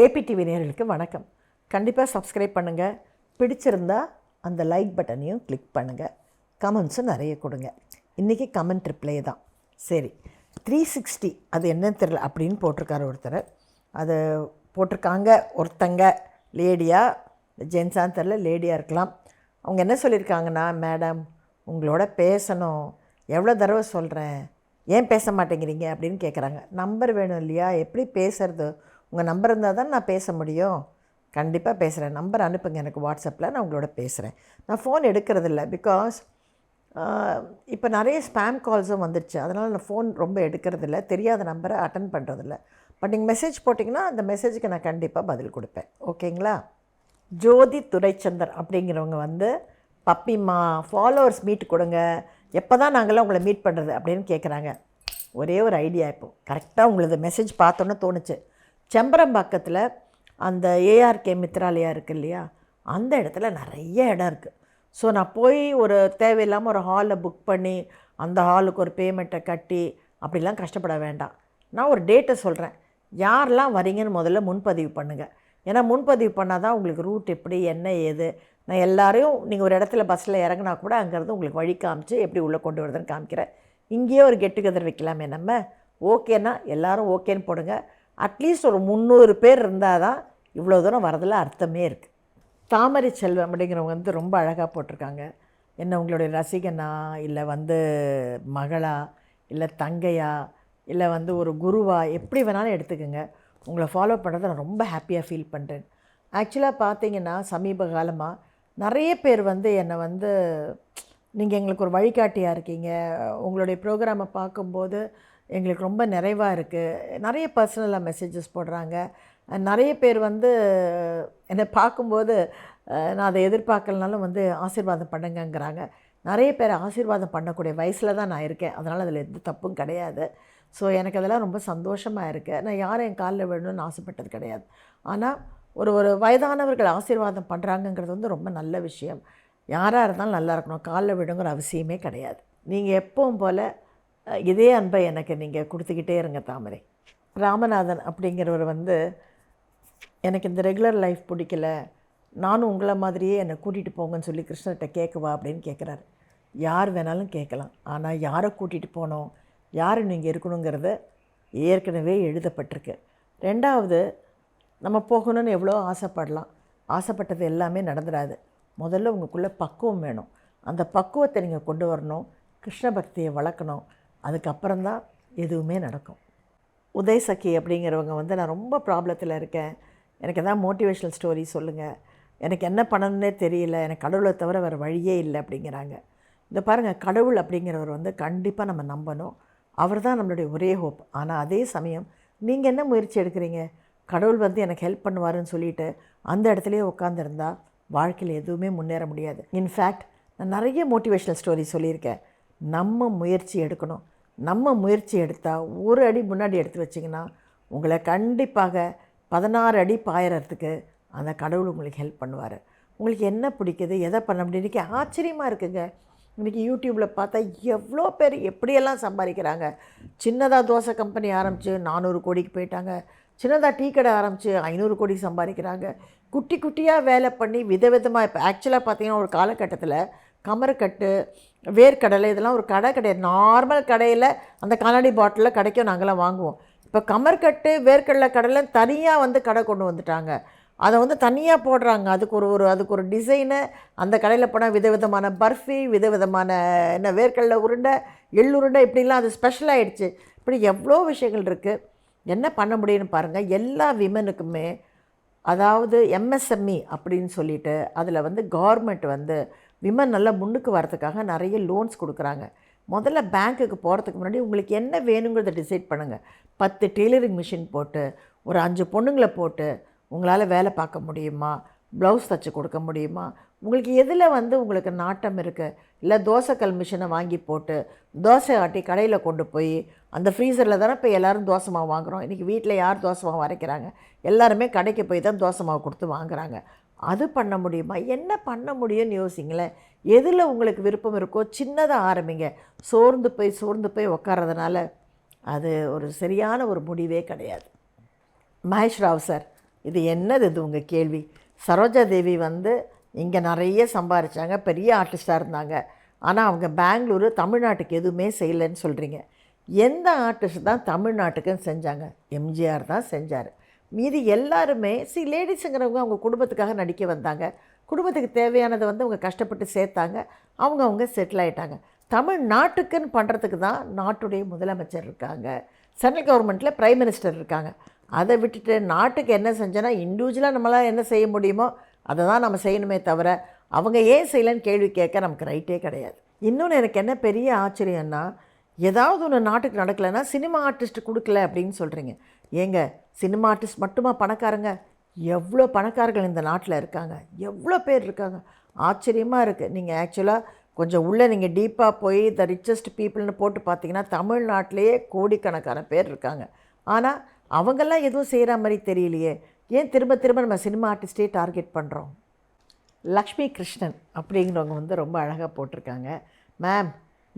KPTV நேர்களுக்கு வணக்கம். கண்டிப்பாக சப்ஸ்கிரைப் பண்ணுங்கள் பிடிச்சிருந்தா அந்த லைக் பட்டனையும் கிளிக் பண்ணுங்கள் கமெண்ட்ஸும் நிறைய கொடுங்க. இன்றைக்கி கமெண்ட் ரிப்ளை தான். சரி த்ரீ சிக்ஸ்டி அது என்னன்னு தெரில அப்படின்னு போட்டிருக்காரு ஒருத்தர். அது போட்டிருக்காங்க ஒருத்தங்க. லேடியாக ஜென்ஸான்னு தெரில லேடியாக இருக்கலாம். அவங்க என்ன சொல்லியிருக்காங்கன்னா மேடம் உங்களோட பேசணும். எவ்வளோ தடவை சொல்கிறேன் ஏன் பேச மாட்டேங்கிறீங்க? அப்படின்னு கேட்குறாங்க நம்பர் வேணும் இல்லையா? எப்படி பேசுகிறது உங்கள் நம்பர் இருந்தால் தான் நான் பேச முடியும். கண்டிப்பாக பேசுகிறேன் நம்பர் அனுப்புங்க. எனக்கு வாட்ஸ்அப்பில் நான் உங்களோட பேசுகிறேன் நான் ஃபோன் எடுக்கிறதில்ல பிகாஸ் இப்போ நிறைய ஸ்பேம் கால்ஸும் வந்துடுச்சு அதனால் நான் ஃபோன் ரொம்ப எடுக்கிறதில்ல. தெரியாத நம்பரை அட்டன் பண்ணுறதில்ல பட் நீங்கள் மெசேஜ் போட்டிங்கன்னா அந்த மெசேஜுக்கு நான் கண்டிப்பாக பதில் கொடுப்பேன். ஓகேங்களா ஜோதி துரைச்சந்தர் அப்படிங்கிறவங்க வந்து பப்பிம்மா ஃபாலோவர்ஸ் மீட் கொடுங்க. எப்போ தான் நாங்களாம் உங்களை மீட் பண்ணுறது அப்படின்னு கேட்குறாங்க ஒரே ஒரு ஐடியா இப்போ. கரெக்டாக உங்களது மெசேஜ் பார்த்தோன்னே தோணுச்சு. செம்பரம்பாக்கத்தில் அந்த ஏஆர்கே மித்ராலயா இருக்குது இல்லையா? அந்த இடத்துல நிறைய இடம் இருக்குது ஸோ நான் போய் ஒரு தேவையில்லாமல் ஒரு ஹாலை புக் பண்ணி அந்த ஹாலுக்கு ஒரு பேமெண்ட்டை கட்டி அப்படிலாம் கஷ்டப்பட வேண்டாம். நான் ஒரு டேட்டை சொல்கிறேன் யாரெல்லாம் வரீங்கன்னு முதல்ல முன்பதிவு பண்ணுங்கள் ஏன்னா முன்பதிவு பண்ணால் தான் உங்களுக்கு ரூட் எப்படி என்ன ஏது? நான் எல்லாரையும் நீங்கள் ஒரு இடத்துல பஸ்ஸில் இறங்கினா கூட அங்கேருந்து உங்களுக்கு வழி காமிச்சு எப்படி உள்ளே கொண்டு வருதுன்னு காமிக்கிறேன். இங்கேயே ஒரு கெட் டுகெதர் வைக்கலாமே நம்ம. ஓகேன்னா எல்லோரும் ஓகேன்னு போடுங்க. அட்லீஸ்ட் ஒரு முந்நூறு பேர் இருந்தால் தான் இவ்வளோ தூரம் வரதில் அர்த்தமே இருக்குது தாமரை செல்வம் அப்படிங்கிறவங்க வந்து ரொம்ப அழகாக போட்டிருக்காங்க. என்ன உங்களுடைய ரசிகனா? இல்லை வந்து மகளா? இல்லை தங்கையா? இல்லை வந்து ஒரு குருவா? எப்படி வேணாலும் எடுத்துக்கோங்க. உங்களை ஃபாலோ பண்ணுறதை நான் ரொம்ப ஹாப்பியாக ஃபீல் பண்ணுறேன் ஆக்சுவலாக பார்த்தீங்கன்னா சமீப காலமாக நிறைய பேர் வந்து என்னை வந்து நீங்கள் எங்களுக்கு ஒரு வழிகாட்டியாக இருக்கீங்க. உங்களுடைய ப்ரோக்ராமை பார்க்கும்போது எங்களுக்கு ரொம்ப நிறைவாக இருக்குது நிறைய பர்சனலாக மெசேஜஸ் போடுறாங்க. நிறைய பேர் வந்து என்னை பார்க்கும்போது நான் அதை எதிர்பார்க்கலனாலும் வந்து ஆசீர்வாதம் பண்ணுங்கங்கிறாங்க. நிறைய பேர் ஆசீர்வாதம் பண்ணக்கூடிய வயசில் தான் நான் இருக்கேன். அதனால் அதில் எந்த தப்பும் கிடையாது. ஸோ எனக்கு அதெல்லாம் ரொம்ப சந்தோஷமாக இருக்குது நான் யாரும் என் காலில் விழணும்னு ஆசைப்பட்டது கிடையாது. ஆனால் ஒரு ஒரு வயதானவர்கள் ஆசீர்வாதம் பண்ணுறாங்கங்கிறது வந்து ரொம்ப நல்ல விஷயம். யாராக இருந்தாலும் நல்லா இருக்கணும். காலில் விடுங்கிற அவசியமே கிடையாது. நீங்கள் எப்பவும் போல் இதே அன்பை எனக்கு நீங்கள் கொடுத்துக்கிட்டே இருங்க தாமரை. ராமநாதன் அப்படிங்கிறவர் வந்து எனக்கு இந்த ரெகுலர் லைஃப் பிடிக்கல. நானும் உங்களை மாதிரியே என்னை கூட்டிகிட்டு போங்கன்னு சொல்லி கிருஷ்ணர்கிட்ட கேட்கவா? அப்படின்னு கேட்குறாரு. யார் வேணாலும் கேட்கலாம். ஆனால் யாரை கூட்டிகிட்டு போகணும் யார் நீங்கள் இருக்கணுங்கிறத ஏற்கனவே எழுதப்பட்டிருக்கு. ரெண்டாவது நம்ம போகணும்னு எவ்வளோ ஆசைப்படலாம். ஆசைப்பட்டது எல்லாமே நடந்துடாது. முதல்ல உங்களுக்குள்ளே பக்குவம் வேணும். அந்த பக்குவத்தை நீங்கள் கொண்டு வரணும். கிருஷ்ண பக்தியை வளர்க்கணும். அதுக்கப்புறம்தான் எதுவுமே நடக்கும். உதய் சகி அப்படிங்கிறவங்க வந்து நான் ரொம்ப ப்ராப்ளத்தில் இருக்கேன். எனக்கு எதாவது மோட்டிவேஷ்னல் ஸ்டோரி சொல்லுங்கள் எனக்கு என்ன பண்ணணுன்னே தெரியல. எனக்கு கடவுளை தவிர வேறு வழியே இல்லை அப்படிங்கிறாங்க. இந்த பாருங்கள் கடவுள் அப்படிங்கிறவர் வந்து கண்டிப்பாக நம்ம நம்பணும். அவர் தான் நம்மளுடைய ஒரே ஹோப் ஆனால் அதே சமயம் நீங்கள் என்ன முயற்சி எடுக்கிறீங்க? கடவுள் வந்து எனக்கு ஹெல்ப் பண்ணுவாருன்னு சொல்லிட்டு அந்த இடத்துலையே உட்காந்துருந்தா வாழ்க்கையில் எதுவுமே முன்னேற முடியாது. இன்ஃபேக்ட் நான் நிறைய மோட்டிவேஷ்னல் ஸ்டோரி சொல்லியிருக்கேன். நம்ம முயற்சி எடுக்கணும். நம்ம முயற்சி எடுத்தால் ஒரு அடி முன்னாடி எடுத்து வச்சிங்கன்னா உங்களை கண்டிப்பாக பதினாறு அடி பாயறதுக்கு அந்த கடவுள் உங்களுக்கு ஹெல்ப் பண்ணுவார். உங்களுக்கு என்ன பிடிக்குது எதை பண்ண முடியும் இன்றைக்கி ஆச்சரியமாக இருக்குங்க. இன்றைக்கி யூடியூப்பில் பார்த்தா எவ்வளோ பேர் எப்படியெல்லாம் சம்பாதிக்கிறாங்க. சின்னதாக தோசை கம்பெனி ஆரம்பித்து நானூறு கோடிக்கு போயிட்டாங்க. சின்னதாக டீ கடை ஆரம்பித்து ஐநூறு கோடி சம்பாதிக்கிறாங்க. குட்டி குட்டியாக வேலை பண்ணி விதவிதமாக இப்போ ஆக்சுவலாக பார்த்திங்கன்னா ஒரு காலகட்டத்தில் கமருக்கட்டு வேர்க்கடலை இதெல்லாம் ஒரு கடை கிடையாது. நார்மல் கடையில் அந்த கண்ணாடி பாட்டிலில் கிடைக்கும் நாங்களாம் வாங்குவோம். இப்போ கமர்கட்டு வேர்க்கடலை கடலை தனியாக வந்து கடை கொண்டு வந்துட்டாங்க. அதை வந்து தனியாக போடுறாங்க. அதுக்கு ஒரு ஒரு அதுக்கு ஒரு டிசைனு அந்த கடையில் போனால் விதவிதமான பர்ஃபி விதவிதமான என்ன வேர்க்கடலை உருண்டை எள் உருண்டை இப்படிலாம் அது ஸ்பெஷல் ஆயிடுச்சு. இப்படி எவ்வளோ விஷயங்கள் இருக்குது என்ன பண்ண முடியும்னு பாருங்கள் எல்லா விமனுக்குமே அதாவது எம்எஸ்எம்இ அப்படின்னு சொல்லிட்டு அதில் வந்து கவர்மெண்ட் வந்து விமன் நல்லா முன்னுக்கு வரதுக்காக நிறைய லோன்ஸ் கொடுக்குறாங்க. முதல்ல பேங்க்குக்கு போகிறதுக்கு முன்னாடி உங்களுக்கு என்ன வேணுங்கிறத டிசைட் பண்ணுங்கள் பத்து டெய்லரிங் மிஷின் போட்டு ஒரு அஞ்சு பொண்ணுங்களை போட்டு உங்களால் வேலை பார்க்க முடியுமா? ப்ளவுஸ் தச்சு கொடுக்க முடியுமா? உங்களுக்கு எதில் வந்து உங்களுக்கு நாட்டம் இருக்குது இல்லை தோசைக்கல் மிஷினை வாங்கி போட்டு தோசை ஆட்டி கடையில் கொண்டு போய் அந்த ஃப்ரீசரில் தானே இப்போ எல்லோரும் தோசை மாவு வாங்குகிறோம் இன்றைக்கி வீட்டில் யார் தோசை மாவு அரைக்கிறாங்க? எல்லாருமே கடைக்கு போய் தான் தோசை மாவு கொடுத்து வாங்குறாங்க. அது பண்ண முடியுமா? என்ன பண்ண முடியும்னு யோசிங்களேன் எதில் உங்களுக்கு விருப்பம் இருக்கோ சின்னதாக ஆரம்பிங்க. சோர்ந்து போய் சோர்ந்து போய் உட்கார்றதுனால அது ஒரு சரியான ஒரு முடிவே கிடையாது. மகேஷ் ராவ் சார் இது என்னது இது உங்கள் கேள்வி? சரோஜா தேவி வந்து இங்கே நிறைய சம்பாரிச்சாங்க பெரிய ஆர்டிஸ்டாக இருந்தாங்க. ஆனால் அவங்க பெங்களூரு தமிழ்நாட்டுக்கு எதுவுமே செய்யலைன்னு சொல்கிறீங்க எந்த ஆர்டிஸ்ட் தான் தமிழ்நாட்டுக்குன்னு செஞ்சாங்க? எம்ஜிஆர் தான் செஞ்சார். மீதி எல்லாருமே சி லேடிஸுங்கிறவங்க அவங்க குடும்பத்துக்காக நடிக்க வந்தாங்க. குடும்பத்துக்கு தேவையானதை வந்து அவங்க கஷ்டப்பட்டு சேர்த்தாங்க. அவங்க அவங்க செட்டில் ஆயிட்டாங்க. தமிழ்நாட்டுக்குன்னு பண்ணுறதுக்கு தான் நாட்டுடைய முதலமைச்சர் இருக்காங்க. சென்ட்ரல் கவர்மெண்ட்டில் ப்ரைம் மினிஸ்டர் இருக்காங்க. அதை விட்டுட்டு நாட்டுக்கு என்ன செஞ்சோன்னா இண்டிவிஜுவலாக நம்மளால் என்ன செய்ய முடியுமோ அதை தான் நம்ம செய்யணுமே தவிர அவங்க ஏன் செய்யலைன்னு கேள்வி கேட்க நமக்கு ரைட்டே கிடையாது. இன்னொன்று எனக்கு என்ன பெரிய ஆச்சரியம்னா ஏதாவது ஒன்று நாட்டுக்கு நடக்கலைன்னா சினிமா ஆர்டிஸ்ட் கொடுக்கல அப்படின்னு சொல்கிறீங்க ஏங்க சினிமா ஆர்டிஸ்ட் மட்டுமா பணக்காரங்க? எவ்வளோ பணக்காரர்கள் இந்த நாட்டில் இருக்காங்க? எவ்வளோ பேர் இருக்காங்க? ஆச்சரியமாக இருக்குது நீங்கள் ஆக்சுவலாக கொஞ்சம் உள்ளே நீங்கள் டீப்பாக போய் த ரிச்சஸ்ட் பீப்புள்னு போட்டு பார்த்தீங்கன்னா தமிழ்நாட்டிலேயே கோடிக்கணக்கான பேர் இருக்காங்க. ஆனால் அவங்கெல்லாம் எதுவும் செய்கிற மாதிரி தெரியலையே. ஏன் திரும்ப திரும்ப நம்ம சினிமா ஆர்டிஸ்டே டார்கெட் பண்ணுறோம் லக்ஷ்மி கிருஷ்ணன் அப்படிங்கிறவங்க வந்து ரொம்ப அழகாக போட்டிருக்காங்க. மேம்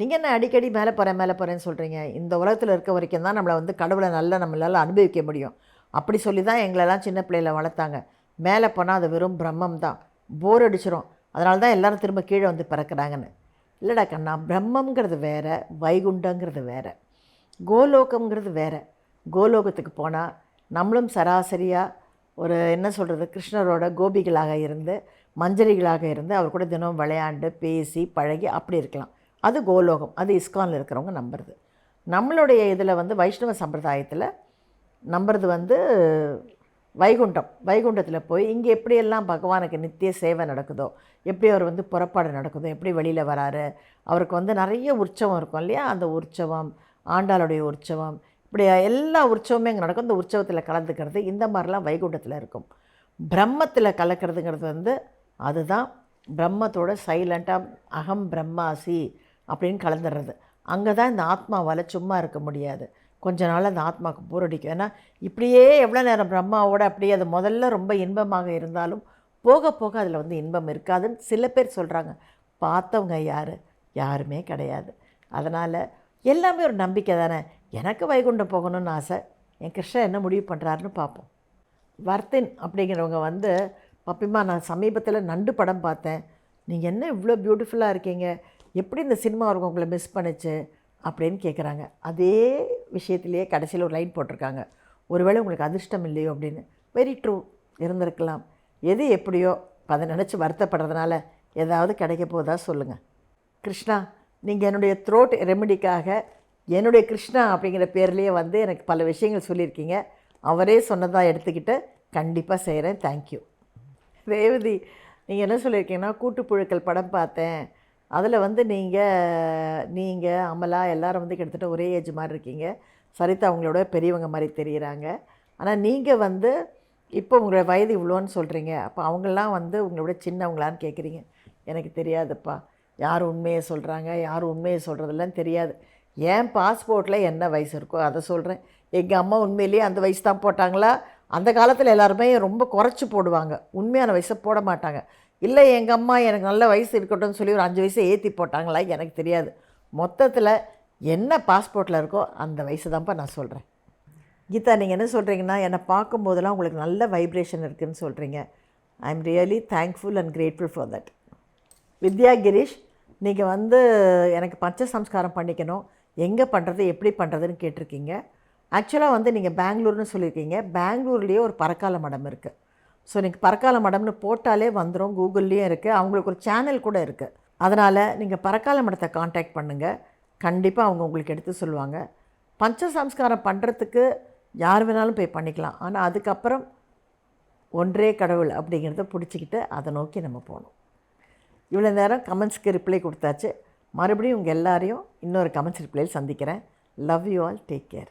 நீங்கள் என்ன அடிக்கடி மேலே போகிறேன் மேலே போகிறேன்னு சொல்கிறீங்க இந்த உலகத்தில் இருக்க வரைக்கும் தான் நம்மளை வந்து கடவுளை நல்லா நம்மளால் அனுபவிக்க முடியும். அப்படி சொல்லி தான் எங்களெல்லாம் சின்ன பிள்ளையில் வளர்த்தாங்க. மேலே போனால் அது வெறும் பிரம்மம் தான். போர் அடிச்சிரும். அதனால தான் எல்லோரும் திரும்ப கீழே வந்து பிறக்கிறாங்கன்னு. இல்லைடா கண்ணா பிரம்மங்கிறது வேற வைகுண்டங்கிறது வேறு. கோலோகம்ங்கிறது வேறு. கோலோகத்துக்கு போனால் நம்மளும் சராசரியாக ஒரு என்ன சொல்கிறது கிருஷ்ணரோட கோபிகளாக இருந்து மஞ்சரிகளாக இருந்து அவர் கூட தினம் விளையாண்டு பேசி பழகி அப்படி இருக்கலாம். அது கோலோகம் அது இஸ்கானில் இருக்கிறவங்க நம்புறது. நம்மளுடைய இதில் வந்து வைஷ்ணவ சம்பிரதாயத்தில் நம்புறது வந்து வைகுண்டம். வைகுண்டத்தில் போய் இங்கே எப்படியெல்லாம் பகவானுக்கு நித்திய சேவை நடக்குதோ எப்படி அவர் வந்து புறப்பாடு நடக்குதோ எப்படி வெளியில் வராரு அவருக்கு வந்து நிறைய உற்சவம் இருக்கும் இல்லையா? அந்த உற்சவம் ஆண்டாளுடைய உற்சவம் இப்படி எல்லா உற்சவமே இங்கே நடக்கும். இந்த உற்சவத்தில் கலந்துக்கிறது இந்த மாதிரிலாம் வைகுண்டத்தில் இருக்கும். பிரம்மத்தில் கலக்கிறதுங்கிறது வந்து அதுதான் பிரம்மத்தோட சைலண்ட்டாக அகம் பிரம்மாசி அப்படின்னு கலந்துடுறது. அங்கே தான் இந்த ஆத்மாவால் சும்மா இருக்க முடியாது. கொஞ்ச நாள் அந்த ஆத்மாவுக்கு போரடிக்கும். ஏன்னா இப்படியே எவ்வளோ நேரம் பிரம்மாவோட அப்படியே அது முதல்ல ரொம்ப இன்பமாக இருந்தாலும் போக போக அதில் வந்து இன்பம் இருக்காதுன்னு சில பேர் சொல்கிறாங்க பார்த்தவங்க யார்? யாருமே கிடையாது. அதனால் எல்லாமே ஒரு நம்பிக்கை தானே? எனக்கு வைகுண்டம் போகணும்னு ஆசை. என் கிருஷ்ணன் என்ன முடிவு பண்ணுறாருன்னு பார்ப்போம். வர்த்தின் அப்படிங்கிறவங்க வந்து பப்பிமா நான் சமீபத்தில் நண்டு படம் பார்த்தேன். நீங்கள் என்ன இவ்வளோ பியூட்டிஃபுல்லாக இருக்கீங்க? எப்படி இந்த சினிமா அவங்க உங்களை மிஸ் பண்ணுச்சு அப்படின்னு கேட்குறாங்க அதே விஷயத்திலேயே கடைசியில் ஒரு லைன் போட்டிருக்காங்க. ஒருவேளை உங்களுக்கு அதிர்ஷ்டம் இல்லையோ அப்படின்னு. வெரி ட்ரூ இருந்திருக்கலாம். எது எப்படியோ அதை நினச்சி வருத்தப்படுறதுனால ஏதாவது கிடைக்க போதா சொல்லுங்கள் கிருஷ்ணா நீங்கள் என்னுடைய த்ரோட் ரெமெடிக்காக என்னுடைய கிருஷ்ணா அப்படிங்கிற பேர்லேயே வந்து எனக்கு பல விஷயங்கள் சொல்லியிருக்கீங்க. அவரே சொன்னதாக எடுத்துக்கிட்டு கண்டிப்பாக செய்கிறேன் தேங்க்யூ ரேவதி நீங்கள் என்ன சொல்லியிருக்கீங்கன்னா கூட்டுப்புழுக்கள் படம் பார்த்தேன். அதில் வந்து நீங்கள் நீங்கள் அமலா எல்லாரும் வந்து கிட்டத்தட்ட ஒரே ஏஜ் மாதிரி இருக்கீங்க. சரிதா அவங்களோட பெரியவங்க மாதிரி தெரியுறாங்க. ஆனால் நீங்கள் வந்து இப்போ உங்களோட வயது இவ்வளோன்னு சொல்கிறீங்க அப்போ அவங்களாம் வந்து உங்களோட சின்னவங்களான்னு கேட்குறீங்க எனக்கு தெரியாதுப்பா. யார் உண்மையை சொல்கிறாங்க யார் உண்மையை சொல்கிறதெல்லாம் தெரியாது. ஏன் பாஸ்போர்ட்டில் என்ன வயசு இருக்கோ அதை சொல்கிறேன் எங்கள் அம்மா உண்மையிலேயே அந்த வயசு தான் போட்டாங்களா? அந்த காலத்தில் எல்லாருமே ரொம்ப குறைச்சி போடுவாங்க. உண்மையான வயசை போட மாட்டாங்க. இல்லை எங்கள் அம்மா எனக்கு நல்ல வயசு இருக்கட்டும்னு சொல்லி ஒரு அஞ்சு வயசு ஏற்றி போட்டாங்களா? எனக்கு தெரியாது. மொத்தத்தில் என்ன பாஸ்போர்ட்டில் இருக்கோ அந்த வயசு தான்ப்பா நான் சொல்கிறேன் கீதா நீங்கள் என்ன சொல்கிறீங்கன்னா என்னை பார்க்கும்போதெல்லாம் உங்களுக்கு நல்ல வைப்ரேஷன் இருக்குதுன்னு சொல்கிறீங்க I am really thankful and grateful for that Vidya Girish நீங்கள் வந்து எனக்கு பஞ்ச சம்ஸ்காரம் பண்ணிக்கணும். எங்கே பண்ணுறது எப்படி பண்ணுறதுன்னு கேட்டிருக்கீங்க. ஆக்சுவலாக வந்து நீங்கள் பெங்களூர்னு சொல்லியிருக்கீங்க. பெங்களூர்லேயே ஒரு பறக்கால மடம் இருக்குது ஸோ நீங்கள் பறக்கால மடம்னு போட்டாலே வந்துடும் கூகுள்லேயும் இருக்குது அவங்களுக்கு ஒரு சேனல் கூட இருக்குது அதனால் நீங்கள் பறக்கால மடத்தை காண்டாக்ட் பண்ணுங்கள் கண்டிப்பாக அவங்க உங்களுக்கு எடுத்து சொல்லுவாங்க. பஞ்ச சம்ஸ்காரம் பண்ணுறதுக்கு யார் வேணாலும் போய் பண்ணிக்கலாம். ஆனால் அதுக்கப்புறம் ஒன்றே கடவுள் அப்படிங்கிறத பிடிச்சிக்கிட்டு அதை நோக்கி நம்ம போகணும். இவ்வளோ நேரம் கமெண்ட்ஸ்க்கு ரிப்ளை கொடுத்தாச்சு. மறுபடியும் உங்கள் எல்லாரையும் இன்னொரு கமெண்ட்ஸ் ரிப்ளையில் சந்திக்கிறேன். Love you all take care